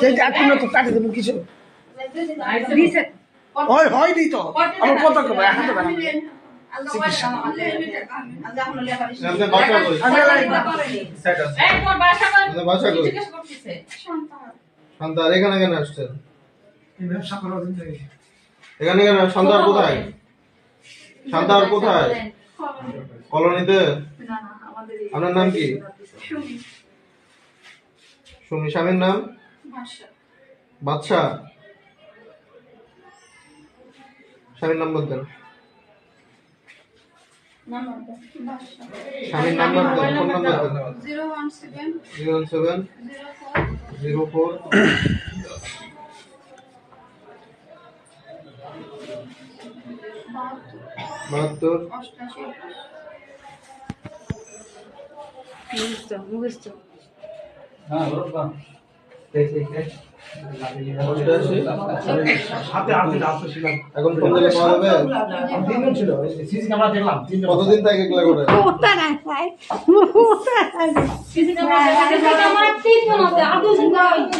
সেই এখন তো কাটে দেবো কিছু। হয় হয়নি তো। আমার কথা কবে এখন তো কেন আসছেন। এখানে কেন? শান্তার কোথায়? শান্তার কোথায়? কলোনিতে? আপনার নাম কি? সুমি স্বামীর নাম? বাদশা। স্বামীর নাম্বার দেন স্বামীর নাম্বার দেন phone number zero one seven. Zero one seven. Zero four. বাহাত্তর। সিসি ক্যামেরা তিনজন। কতদিন থেকে এগুলা করে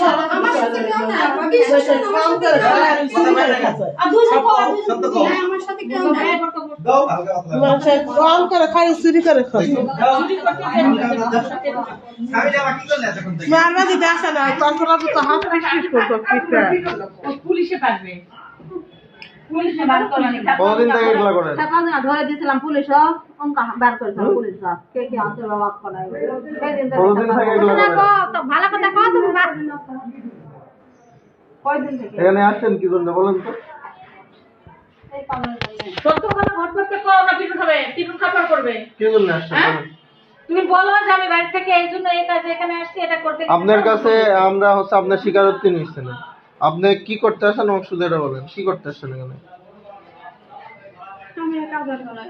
আমার সাথে করে খাই চুরি করে খাই মারবা দিতে আসে না তো হাত পুলিশে পারবে কতদিন থেকে এগুলা করেন ধরে দিয়েছিলাম পুলিশ বার করেছিলাম পুলিশ কে কে কতদিন থেকে এগুলা ভালো কথা থেকে এখানে আসছেন কি জন্য বলেন তো? হ্যাঁ? বলেন? তুমি বলো যে আমি বাড়ি থেকে এই জন্য এই কাজে এখানে আসছি এটা করতে আপনার কাছে আমরা হচ্ছে আপনার স্বীকারোক্তি নিচ্ছি না আপনি কি করতে আসেন? এটা বলেন কি করতে আসছেন এখানে?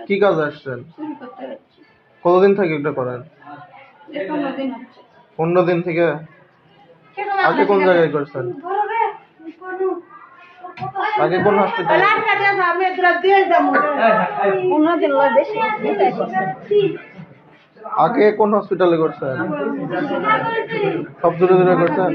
কি কাজ আসছেন? চুরি করতে যাচ্ছি। কতদিন থেকে এটা করেন? এই পনেরো দিন পনেরো দিন থেকে? আগে কোন জায়গায় করছেন? আগে কোন হসপিটালে আমি দিয়ে যাব। আগে কোন হসপিটালে করছেন? সব দূরে দূরে করছেন?